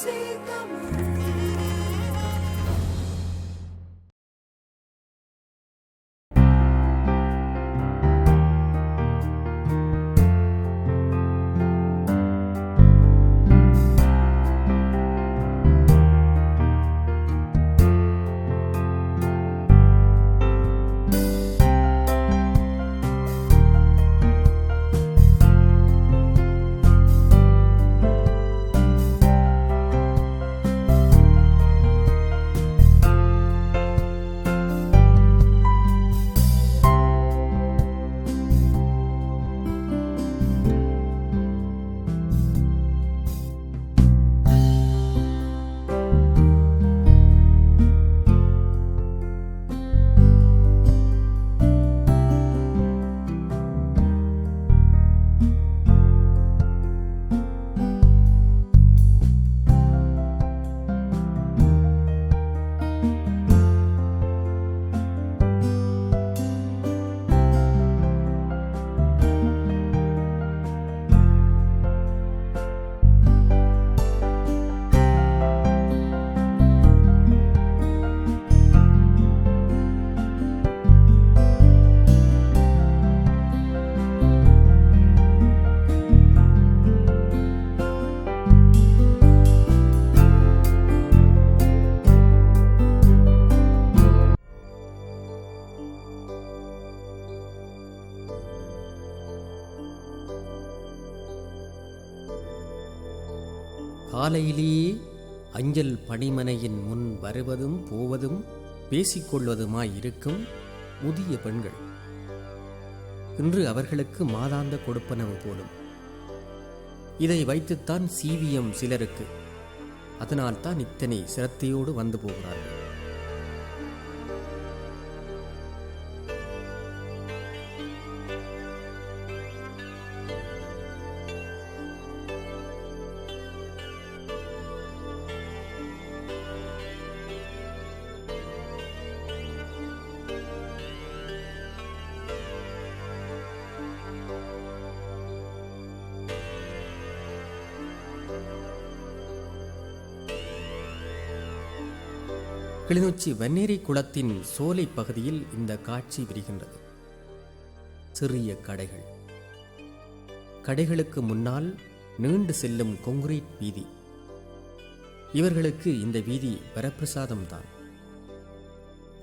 see the moon. காலையிலேயே அஞ்சல் பணிமனையின் முன் வருவதும் போவதும் பேசிக்கொள்வதுமாயிருக்கும் முதிய பெண்கள். இன்று அவர்களுக்கு மாதாந்த கொடுப்பனவு போலும். இதை வைத்துத்தான் சீவியம் சிலருக்கு. அதனால்தான் இத்தனை சிரத்தையோடு வந்து போகிறார்கள். கிளிநொச்சி வன்னேரி குளத்தின் சோலை பகுதியில் இந்த காட்சி விரிகின்றது. சிறிய கடைகள். கடைகளுக்கு முன்னால் நீண்டு செல்லும் கொங்கிரீட் வீதி. இவர்களுக்கு இந்த வீதி வரப்பிரசாதம்தான்.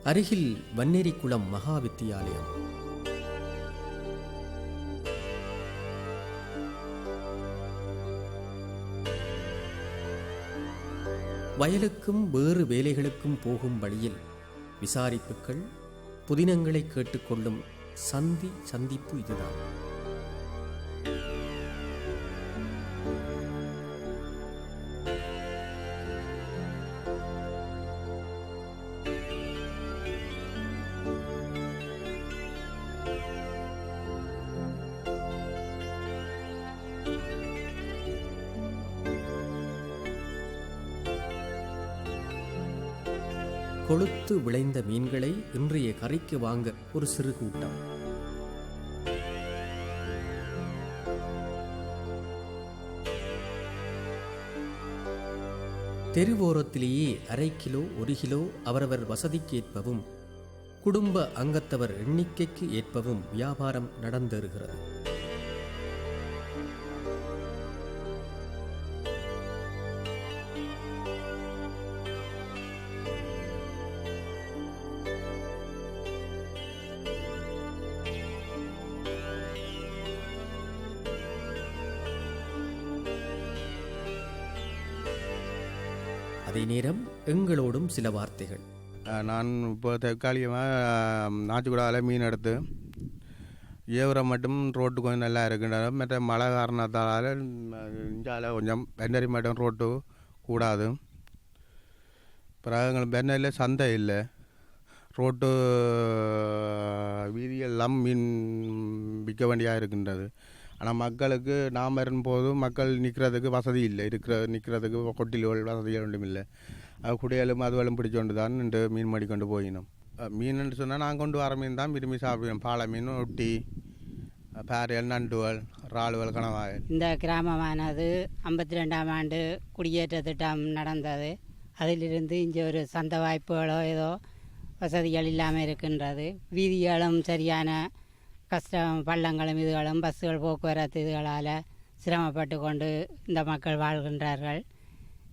அருகில் வன்னேரி குளம் மகா வித்தியாலயம். வயலுக்கும் வேறு வேலைகளுக்கும் போகும் வழியில் விசாரிப்புகள் புதினங்களை கேட்டுக்கொள்ளும் சந்தி சந்திப்பு இதுதான். கொளுத்து விளைந்த மீன்களை இன்றைய கரைக்கு வாங்க ஒரு சிறு கூட்டம். தெருவோரத்திலேயே அரை கிலோ ஒரு கிலோ அவரவர் வசதிக்கு ஏற்பவும் குடும்ப அங்கத்தவர் எண்ணிக்கைக்கு ஏற்பவும் வியாபாரம் நடந்தேறுகிறது. அதே நேரம் எங்களோடும் சில வார்த்தைகள். நான் இப்போ தற்காலிகமாக நாச்சுக்கூடால மீன் எடுத்து ஏவரம் மட்டும் ரோட்டு கொஞ்சம் நல்லா இருக்கின்றது. மற்ற மழை காரணத்தால் இஞ்சால கொஞ்சம் பென்னரி மட்டும் ரோட்டு கூடாது. பிறகு எங்களுக்கு பென்னரியில் சந்தை இல்லை. ரோட்டு வீதியெல்லாம் மீன் விற்க வேண்டியாக இருக்கின்றது. ஆனால் மக்களுக்கு நாம் இருக்கும்போது மக்கள் நிற்கிறதுக்கு வசதி இல்லை. இருக்கிற நிற்கிறதுக்கு கொட்டிலுகள் வசதிகள் ஒன்றும் இல்லை. அது குடையலும் அதுவெல்லாம் பிடிச்சோண்டு தான் நின்று மீன் மடி கொண்டு போயினோம். மீன் சொன்னால் நான் கொண்டு வர மீன் தான் விரும்பி சாப்பிடுவோம் பாலை மீன் ஒட்டி பாரியல் நண்டுவல் இறாலுவல் கணவாயல் இந்த கிராமமானது ஐம்பத்தி ரெண்டாம் ஆண்டு குடியேற்ற திட்டம் நடந்தது. அதிலிருந்து இங்கே ஒரு சந்த வாய்ப்புகளோ ஏதோ வசதிகள் இல்லாமல் இருக்கின்றது. வீதிகளும் சரியான கஷ்டம் பள்ளங்களும் இதுகளும் பஸ்ஸுகள் போக்குவரத்து இதுகளால் சிரமப்பட்டு கொண்டு இந்த மக்கள் வாழ்கின்றார்கள்.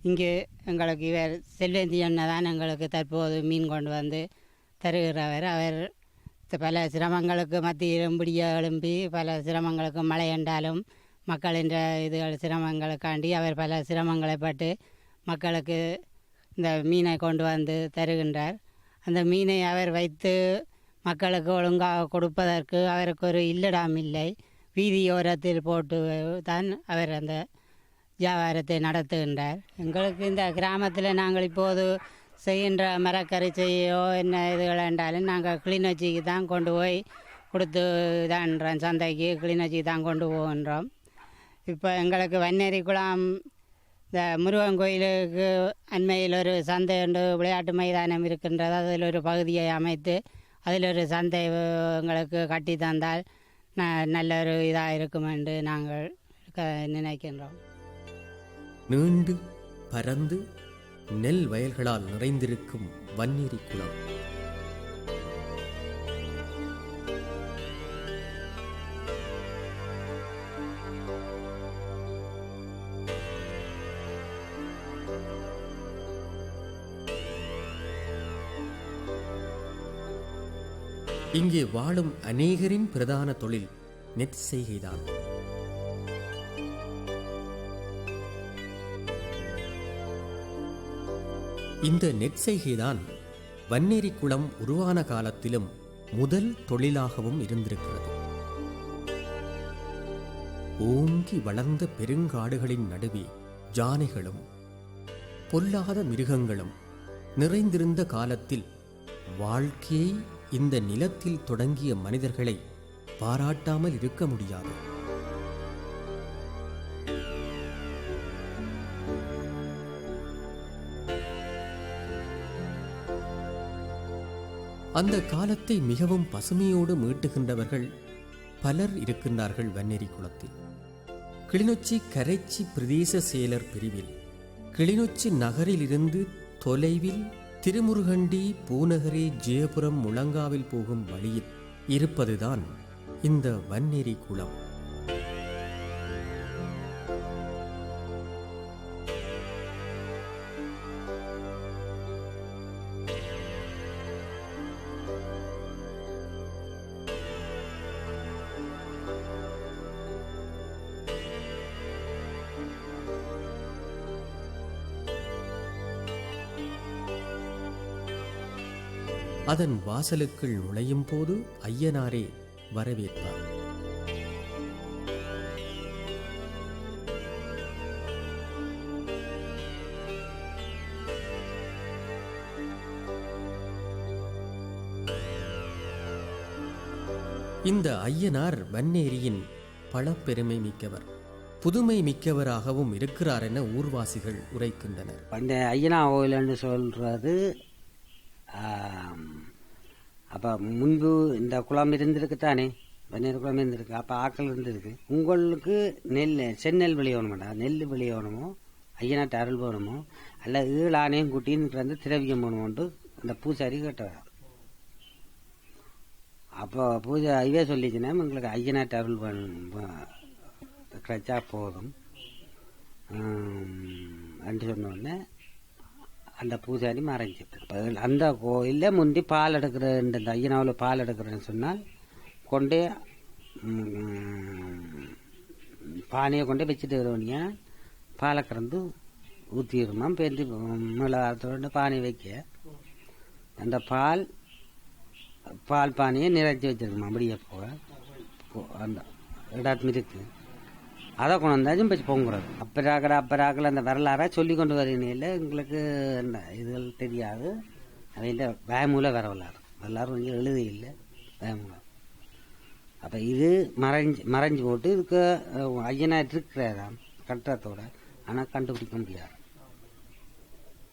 இங்கு எங்களுக்கு இவர் செல்வந்தி அண்ணன் தான் எங்களுக்கு தற்போது மீன் கொண்டு வந்து தருகிறவர். அவர் பல சிரமங்களுக்கு மத்தியிலும் பிடிய எழும்பி பல சிரமங்களுக்கு மழை என்றாலும் மக்களின் இதுகள் சிரமங்களுக்காண்டி அவர் பல சிரமங்களை பட்டு மக்களுக்கு இந்த மீனை கொண்டு வந்து தருகின்றார். அந்த மீனை அவர் வைத்து மக்களுக்கு ஒழுங்காக கொடுப்பதற்கு அவருக்கு ஒரு இல்லடம் இல்லை. வீதியோரத்தில் போட்டு தான் அவர் அந்த வியாபாரத்தை நடத்துகின்றார். எங்களுக்கு இந்த கிராமத்தில் நாங்கள் இப்போது செய்கின்ற மரக்கறி செய்யோ என்ன இதுகள் என்றாலும் நாங்கள் கிளிநொச்சிக்கு தான் கொண்டு போய் கொடுத்து தான்றோம் சந்தைக்கு கிளிநொச்சிக்கு தான் கொண்டு போகின்றோம். இப்போ எங்களுக்கு வன்னேரி குளம் இந்த முருகன் கோயிலுக்கு அண்மையில் ஒரு சந்தை உண்டு விளையாட்டு மைதானம் இருக்கின்றது. அதில் ஒரு பகுதியை அமைத்து அதில் ஒரு சந்தை எங்களுக்கு கட்டி தந்தால் ந நல்ல ஒரு இதாக இருக்கும் என்று நாங்கள் க- நினைக்கின்றோம். நீண்டு பறந்து நெல் வயல்களால் நிறைந்திருக்கும் வன்னீரி குளம். இங்கே வாழும் அநேகரின் பிரதான தொழில் நெற்செய்கைதான் இந்த நெற்செய்கைதான் வன்னேரி குளம் உருவான காலத்திலும் முதல் தொழிலாகவும் இருந்திருக்கிறது. ஓங்கி வளர்ந்த பெருங்காடுகளின் நடுவே ஜானைகளும் பொல்லாத மிருகங்களும் நிறைந்திருந்த காலத்தில் வாழ்க்கையை இந்த நிலத்தில் தொடங்கிய மனிதர்களை பாராட்டாமல் இருக்க முடியாது. அந்த காலத்தை மிகவும் பசுமையோடு மீட்டுகின்றவர்கள் பலர் இருக்கின்றார்கள் வன்னேரி குளத்தில். கிளிநொச்சி கரைச்சி பிரதேச செயலர் பிரிவில் கிளிநொச்சி நகரிலிருந்து தொலைவில் திருமுருகண்டி பூநகரி ஜெயபுரம் முழங்காவில் போகும் வழியில் இருப்பதுதான் இந்த வன்னெறி குளம். அதன் வாசலுக்குள் நுழையும் போது ஐயனாரே வரவேற்பார். இந்த ஐயனார் வன்னேரியின் பழப்பெருமை மிக்கவர் புதுமை மிக்கவராகவும் இருக்கிறார் என ஊர்வாசிகள் உரைக்கின்றனர். பண்டைய ஐயனா கோயில்னு சொல்றது அப்போ முன்பு இந்த குளம் இருந்திருக்கு தானே பன்னீர் குளம் இருந்திருக்கு அப்போ ஆக்கள் இருந்திருக்கு உங்களுக்கு நெல் செந்நெல் விளையணுமாடா நெல் விளையணுமோ ஐயனாட்டு அருள் போகணுமோ அல்ல ஈழானையும் குட்டின்னு வந்து திரவியம் வேணுமோன்ட்டு அந்த பூசாரி கேட்டவர் அப்போ பூஜை ஐவே சொல்லிச்சுன்னா எங்களுக்கு ஐயனாட்டு அருள் கிடைச்சா போதும் என்று சொன்ன உடனே அந்த பூஜாரி மறைஞ்சிட்டு அந்த கோயிலில் முந்தி பால் எடுக்கிறேன் இந்த ஐயனாவில் பால் எடுக்கிறேன்னு சொன்னால் கொண்டே பானையை கொண்டே வச்சுட்டு வருவனியா பாலை கறந்து ஊற்றிடுமா பேருந்து மிளகாத்தோட பானை வைக்க. அந்த பால் பால் பானையை நிறைச்சி வச்சிருக்குமா அப்படியே போக போ- அந்த இடாத்மிருக்கு அதை கொண்டு வந்தாச்சும் பச்சு பொங்குறது அப்பராக்கிற அப்பராக்கில் அந்த வரலாறை சொல்லி கொண்டு வரீனில் எங்களுக்கு என்ன இதுகள் தெரியாது. அவையில் வேமூல வர வரலாறு. வரலாறு கொஞ்சம் எழுதி இல்லை வேமூலம் அப்போ இது மறைஞ்சு மறைஞ்சு போட்டு இதுக்கு ஐயனாக ஐயனா இருக்கிறாராம் கட்டத்தோட ஆனால் கண்டுபிடிக்க முடியாது.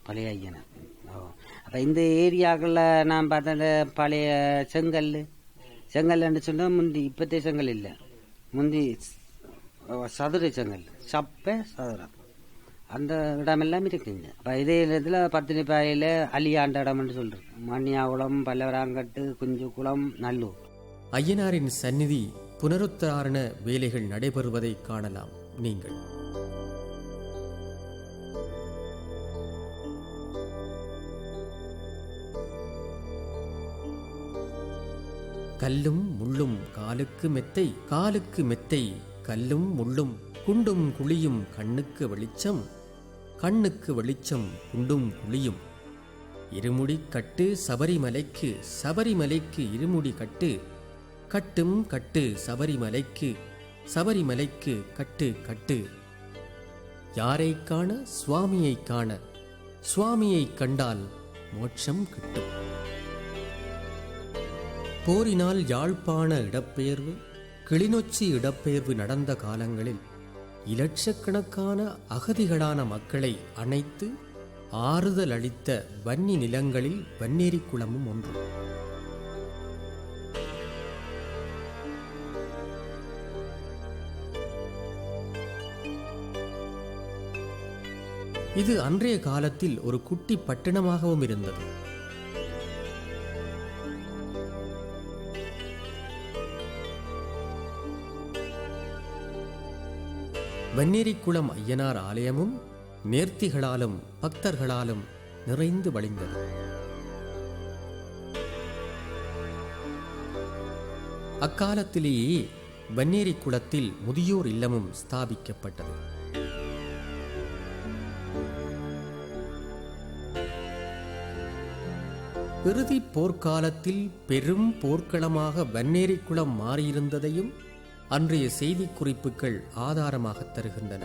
பழைய ஐயனை ஓ. அப்போ இந்த ஏரியாக்களில் நான் பார்த்த இந்த பழைய செங்கல் செங்கல்ன்னு சொன்னால் முந்தி இப்போத்தே செங்கல் இல்லை. முந்தி சதுர செங்கல். சப்பை சதுரம். அந்த இடமெல்லாம் இருக்குங்க. இப்போ இதே இடத்துல பத்தினி பாயில் அலியாண்ட இடம்னு சொல்கிறேன் மணியாகுளம் பல்லவராங்கட்டு குஞ்சுக்குளம் நல்லூர். ஐயனாரின் சந்நிதி புனருத்தாரண வேலைகள் நடைபெறுவதை காணலாம். நீங்கள். கல்லும் முள்ளும் காலுக்கு மெத்தை காலுக்கு மெத்தை. கல்லும் முள்ளும் குண்டும் குழியும் கண்ணுக்கு வெளிச்சம் கண்ணுக்கு வெளிச்சம் குண்டும் குழியும். இருமுடி கட்டு சபரிமலைக்கு சபரிமலைக்கு இருமுடி கட்டு கட்டும் கட்டு சபரிமலைக்கு சபரிமலைக்கு கட்டு கட்டு. யாரை காண? சுவாமியை காண. சுவாமியை கண்டால் மோட்சம் கிட்டும். போரினால் யாழ்ப்பாண இடப்பெயர்வு கிளிநொச்சி இடப்பெயர்வு நடந்த காலங்களில் இலட்சக்கணக்கான அகதிகளான மக்களை அணைத்து ஆறுதல் அளித்த வன்னி நிலங்களில் வன்னேரி குளமும் ஒன்று. இது அன்றைய காலத்தில் ஒரு குட்டி பட்டணமாகவும் இருந்தது. வெண்ணேரிக்குளம் ஐயனார் ஆலயமும் நேர்த்திகளாலும் பக்தர்களாலும் நிறைந்து வழிந்தது. அக்காலத்திலேயே வன்னேரி குளத்தில் முதியோர் இல்லமும் ஸ்தாபிக்கப்பட்டது. இறுதி போர்க்காலத்தில் பெரும் போர்க்களமாக வன்னேரிக்குளம் மாறியிருந்ததையும் அன்றைய செய்தி குறிப்புகள் ஆதாரமாக தருகின்றன.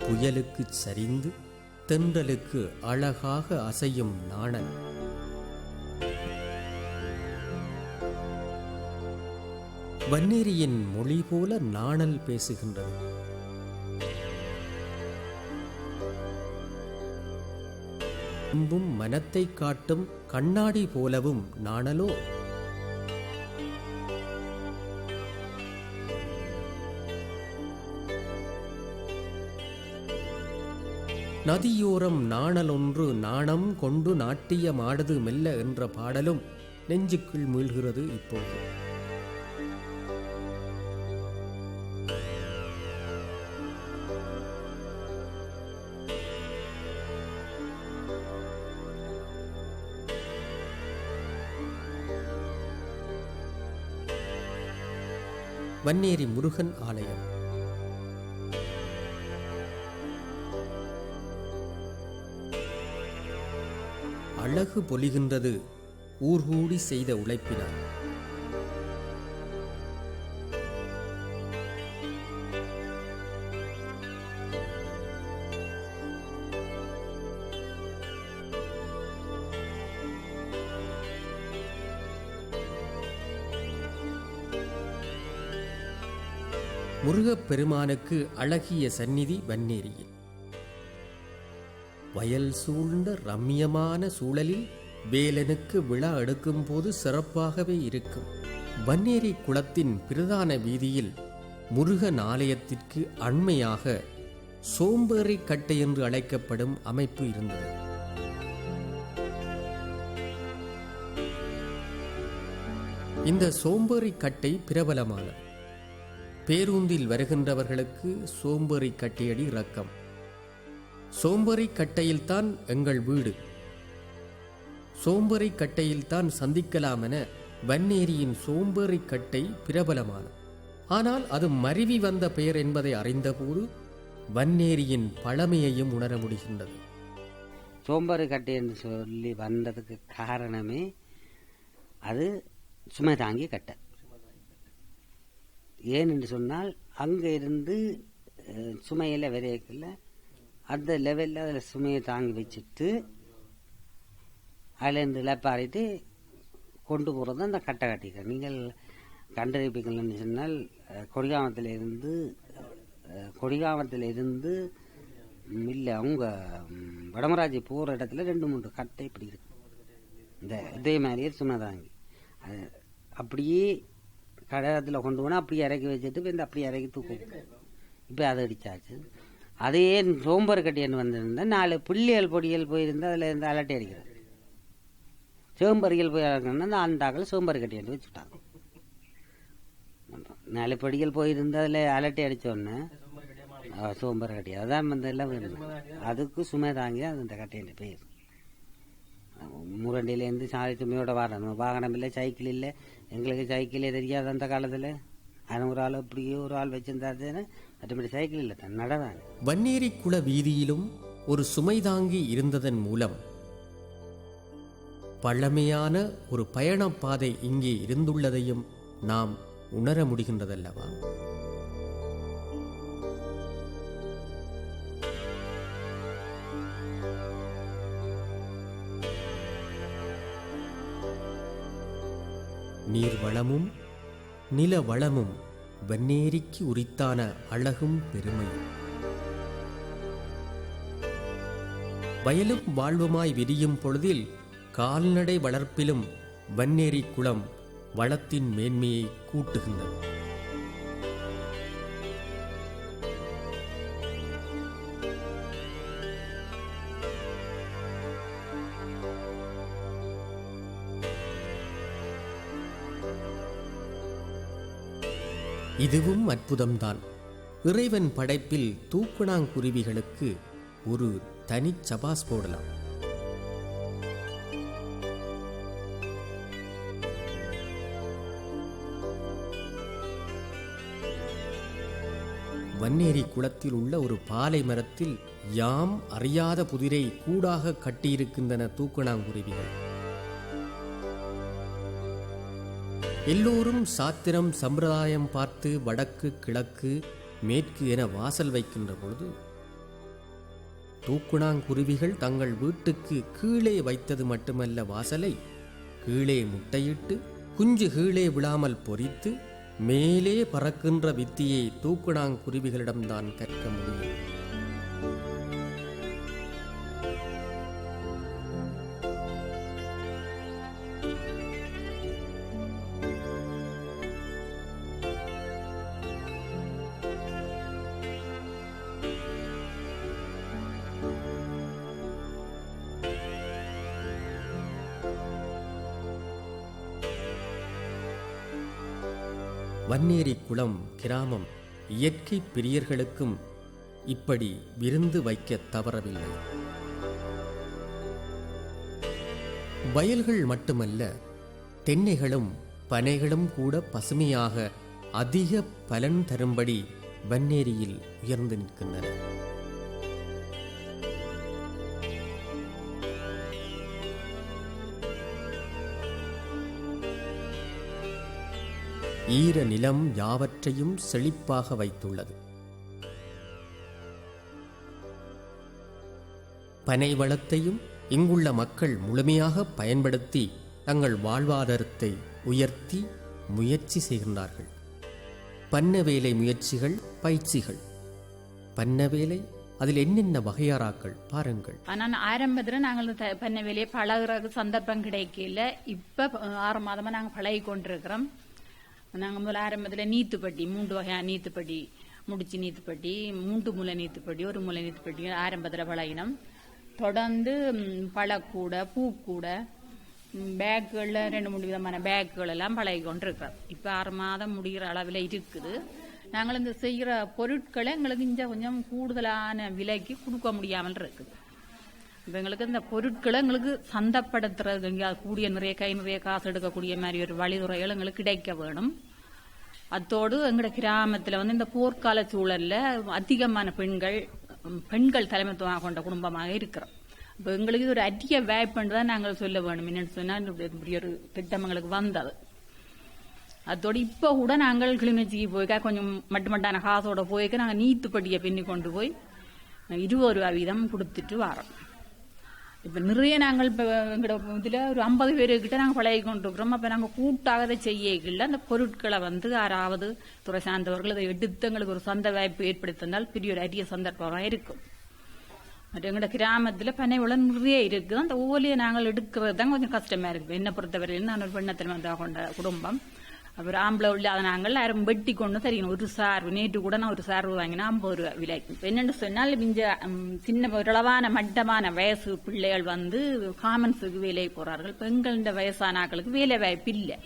புயலுக்கு சரிந்து தென்றலுக்கு அழகாக அசையும் நாணல் வன்னேரியின் மொழி போல நாணல் பேசுகின்றது. அன்பும் மனத்தை காட்டும் கண்ணாடி போலவும் நாணலோ? நதியோரம் நாணலொன்று நாணம் கொண்டு நாட்டியமாடுது மெல்ல என்ற பாடலும் நெஞ்சுக்குள் மீள்கிறது இப்போது. வன்னேரி முருகன் ஆலயம். அழகு பொலிகின்றது ஊர்கூடி செய்த உழைப்பினார் முருகப் பெருமானுக்கு அழகிய சந்நிதி வன்னேரியில். வயல் சூழ்ந்த ரம்மியமான சூழலில் வேலனுக்கு விழா எடுக்கும்போது சிறப்பாகவே இருக்கும். வன்னேரி குளத்தின் பிரதான வீதியில் முருகன் ஆலயத்திற்கு அண்மையாக சோம்பேறி கட்டை என்று அழைக்கப்படும் அமைப்பு இருந்தது. இந்த சோம்பேறி கட்டை பிரபலமானது பேருந்தில் வருகின்றவர்களுக்கு சோம்பேறி கட்டையடி ரக்கம் சோம்பேறி கட்டையில்தான் எங்கள் வீடு. சோம்பேறி கட்டையில்தான் சந்திக்கலாம் என வன்னேரியின் சோம்பேறி கட்டை பிரபலமானது. ஆனால் அது மருவி வந்த பெயர் என்பதை அறிந்தபோது வன்னேரியின் பழமையையும் உணர முடிகின்றது. சோம்பேறி கட்டை என்று சொல்லி வந்ததுக்கு காரணமே அது சுமை தாங்கி கட்டை. ஏன் என்று சொன்னால் அங்கே இருந்து சுமையில் சுமையில அந்த லெவலில் அதில் சுமையை தாங்கி வச்சுட்டு அதுலேருந்து இழப்பாரிட்டு கொண்டு போகிறது அந்த கட்டை கட்டிக்க நீங்கள் கண்டறிப்பீங்கள்னு சொன்னால் கொடிகாமத்தில் இருந்து கொடிகாமத்தில் இருந்து இல்லை அவங்க வடமராஜி போகிற இடத்துல ரெண்டு மூன்று கட்டை இப்படி இருக்கு. இந்த இதே மாதிரியே சுமை தாங்கி அப்படியே கடகத்தில் கொண்டு போனால் அப்படியே இறக்கி வச்சுட்டு இப்போ இந்த அப்படியே இறக்கி தூக்கும் இப்போ அதை அடிச்சாச்சு. அதே சோம்பர் கட்டியன்னு வந்திருந்தா நாலு புள்ளியல் பொடியல் போயிருந்தா அதில் இருந்து அலட்டி அடிக்கிறது. சோம்பறியல் போய் இறக்கணும்னா அந்த ஆண்டாக்கள் சோம்பர் கட்டியன்னு வச்சுட்டாங்க நாலு படிகள் போயிருந்தா அதில் அலட்டி அடித்தோடனே சோம்பர் கட்டி. அதான் வந்து எல்லாம் அதுக்கு சுமை தாங்கி அது இந்த கட்டையின் பேர் முரண்டிலேருந்து சாதி சுமையோட வரணும். வாகனம் இல்லை சைக்கிள் இல்லை எங்களுக்கு சைக்கிளே தெரியாது அந்த காலத்தில். அது ஒரு ஆள் அப்படியே ஒரு ஆள் வச்சிருந்தாருன்னு மற்றபடி சைக்கிள் இல்லை தன் நடதாங்க வன்னேரி குள வீதியிலும் ஒரு சுமைதாங்கி இருந்ததன் மூலம் பழமையான ஒரு பயணப்பாதை இங்கே இருந்துள்ளதையும் நாம் உணர முடிகின்றதல்லவா? நீர் வளமும் நில வளமும் வன்னேரிக்கு உரித்தான அழகும் பெருமையும் வயலும் வாழ்வுமாய் விரியும் பொழுதில் கால்நடை வளர்ப்பிலும் வன்னேரி குளம் வளத்தின் மேன்மையை கூட்டுகின்றன இதுவும் அற்புதம்தான். இறைவன் படைப்பில் தூக்குணாங்குருவிகளுக்கு ஒரு தனி சபாஸ் போடலாம். வன்னேரி குளத்தில் உள்ள ஒரு பாலை மரத்தில் யாம் அறியாத புதிரை கூடாக கட்டியிருக்கின்றன தூக்குணாங்குருவிகள். எல்லோரும் சாத்திரம் சம்பிரதாயம் பார்த்து வடக்கு கிழக்கு மேற்கு என வாசல் வைக்கின்ற பொழுது தூக்குணாங்குருவிகள் தங்கள் வீட்டுக்கு கீழே வைத்தது மட்டுமல்ல வாசலை கீழே முட்டையிட்டு குஞ்சு கீழே விழாமல் பொறித்து மேலே பறக்கின்ற வித்தியை தூக்குணாங்குருவிகளிடம்தான் கற்க முடியும். குளம் கிராமம் இயற்கை பிரியர்களுக்கும் இப்படி விருந்து வைக்க தவறவில்லை. வயல்கள் மட்டுமல்ல தென்னைகளும் பனைகளும் கூட பசுமையாக அதிக பலன் தரும்படி வன்னேரியில் உயர்ந்து நிற்கின்றன. ஈர நிலம் யாவற்றையும் செழிப்பாக வைத்துள்ளது. பனை வளத்தையும் இங்குள்ள மக்கள் முழுமையாக பயன்படுத்தி தங்கள் வாழ்வாதாரத்தை உயர்த்தி முயற்சி செய்கின்றார்கள். பண்ண வேலை முயற்சிகள் பயிற்சிகள். பண்ண வேலை அதில் என்னென்ன வகையாராக்கள் பாருங்கள். ஆனால் ஆரம்பத்தில் நாங்கள் த- பண்ண வேலையை பழகிற சந்தர்ப்பம் கிடைக்கல. இப்போ ஆறு மாதமாக நாங்கள் பழகி கொண்டிருக்கிறோம் நாங்கள் முதல்ல ஆரம்பத்தில் நீத்துப்பட்டி மூன்று வகையான நீத்துப்பட்டி முடிச்சு நீத்துப்பட்டி மூன்று முளை நீத்துப்பட்டி ஒரு முளை நீத்துப்பட்டி ஆரம்பத்தில் பழகினோம். தொடர்ந்து பழக்கூடை பூக்கூடை பேக்குகளில் ரெண்டு மூணு விதமான பேக்குகள் எல்லாம் பழகி கொண்டிருக்கிறோம். இப்போ ஆறு மாதம் முடிகிற அளவில் இருக்குது. நாங்கள் இந்த செய்கிற பொருட்களை எங்களுக்கு இங்கே கொஞ்சம் கூடுதலான விலைக்கு கொடுக்க முடியாமல் இருக்குது. இப்போ எங்களுக்கு இந்த பொருட்களை எங்களுக்கு சந்தப்படுத்துறது கூடிய நிறைய கை நிறைய காசு எடுக்கக்கூடிய மாதிரி ஒரு வழிதுறைகள் எங்களுக்கு கிடைக்க வேணும். அத்தோடு எங்களோட கிராமத்தில் வந்து இந்த போர்க்கால சூழலில் அதிகமான பெண்கள் பெண்கள் தலைமைத்துவம் கொண்ட குடும்பமாக இருக்கிறோம். இப்போ எங்களுக்கு இது ஒரு அதிக வாய்ப்புன்னு தான் நாங்கள் சொல்ல வேணும். என்னன்னு சொன்னால் இப்படி ஒரு திட்டம் எங்களுக்கு வந்தது. அதோடு இப்போ கூட நாங்கள் கிளிநொச்சிக்கு போய்க்கா கொஞ்சம் மட்டுமட்டான காசோட போய்க்க நாங்கள் நீத்துப்பட்டியை பின்னி கொண்டு போய் இருபது ரூபா வீதம் கொடுத்துட்டு வரோம். இப்போ நிறைய நாங்கள் இப்போ எங்களோட இதில் ஒரு ஐம்பது பேருக்கிட்ட நாங்கள் பழகி கொண்டிருக்கிறோம். அப்போ நாங்கள் கூட்டாக அதை செய்யல அந்த பொருட்களை வந்து யாராவது துறை சார்ந்தவர்கள் அதை எடுத்து எங்களுக்கு ஒரு சொந்த வாய்ப்பு ஏற்படுத்தினால் பெரிய ஒரு அரிய சந்தர்ப்பமாக இருக்கும். மற்ற எங்களோட கிராமத்துல பனை உள்ள நிறைய இருக்குது அந்த ஓலையை நாங்கள் எடுக்கிறது தான் கொஞ்சம் கஷ்டமா இருக்கு. என்ன பொறுத்தவரையிலும் நான் ஒரு பெண்ணத்தில் வந்தா கொண்ட குடும்பம். அப்புறம் ஆம்பளை இல்லாத நாங்கள் யாரும் வெட்டி கொண்டு சரி ஒரு சார்பு நேற்று கூட நான் ஒரு சார்பு வாங்கினா ஐம்பது ரூபா விலை இப்போ என்னென்னு சொன்னால் மிஞ்ச சின்ன இளவான மட்டமான வயசு பிள்ளைகள் வந்து காமன்ஸுக்கு வேலைக்கு போகிறார்கள் பெண்களின் வயசான ஆக்களுக்கு வேலை வாய்ப்பு இல்லை.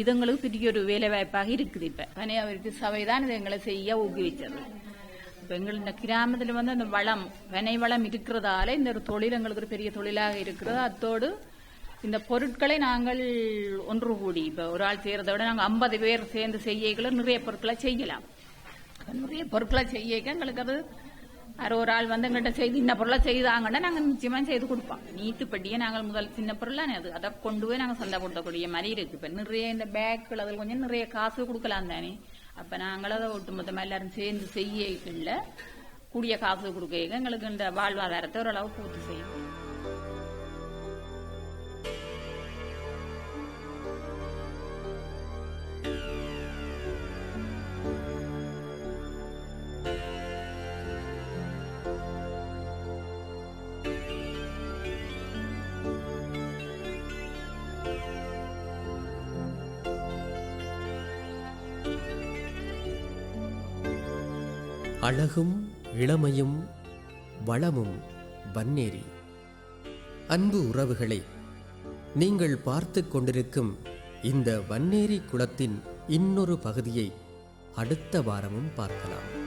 இதுங்களுக்கு பெரிய ஒரு வேலை வாய்ப்பாக இருக்குது இப்போ. பனையாவிற்கு அவருக்கு தான் இது எங்களை செய்ய ஊக்குவிச்சது இப்ப கிராமத்தில் இந்த வந்து அந்த வளம் வினை வளம் இருக்கிறதால இந்த ஒரு தொழில் எங்களுக்கு ஒரு பெரிய தொழிலாக இருக்கிறது. அத்தோடு இந்த பொருட்களை நாங்கள் ஒன்று கூடி இப்போ ஒரு ஆள் செய்யறதை விட நாங்கள் ஐம்பது பேர் சேர்ந்து செய்யக்குள்ள நிறைய பொருட்களை செய்யலாம். நிறைய பொருட்களை செய்ய எங்களுக்கு அது அது ஒரு ஆள் வந்து எங்கள்கிட்ட செய்து இந்த பொருளை செய்தாங்கன்னா நாங்கள் நிச்சயமாக செய்து கொடுப்போம். நீட்டுப்பட்டியே நாங்கள் முதல் சின்ன பொருளானே அது. அதை கொண்டு போய் நாங்கள் சந்தைப்படுத்தக்கூடிய மாதிரி இருக்குது இப்போ நிறைய இந்த பேக்குகள் அதில் கொஞ்சம் நிறைய காசு கொடுக்கலாம் தானே. அப்போ நாங்கள் அதை ஒட்டுமொத்தமாக எல்லாரும் சேர்ந்து செய்யல கூடிய காசு கொடுக்க எங்களுக்கு இந்த வாழ்வாதாரத்தை ஓரளவு பூர்த்தி செய்யும் அழகும் இளமையும் வளமும் வன்னேரி. அன்பு உறவுகளை நீங்கள் பார்த்து கொண்டிருக்கும் இந்த வன்னேரி குளத்தின் இன்னொரு பகுதியை அடுத்த வாரமும் பார்க்கலாம்.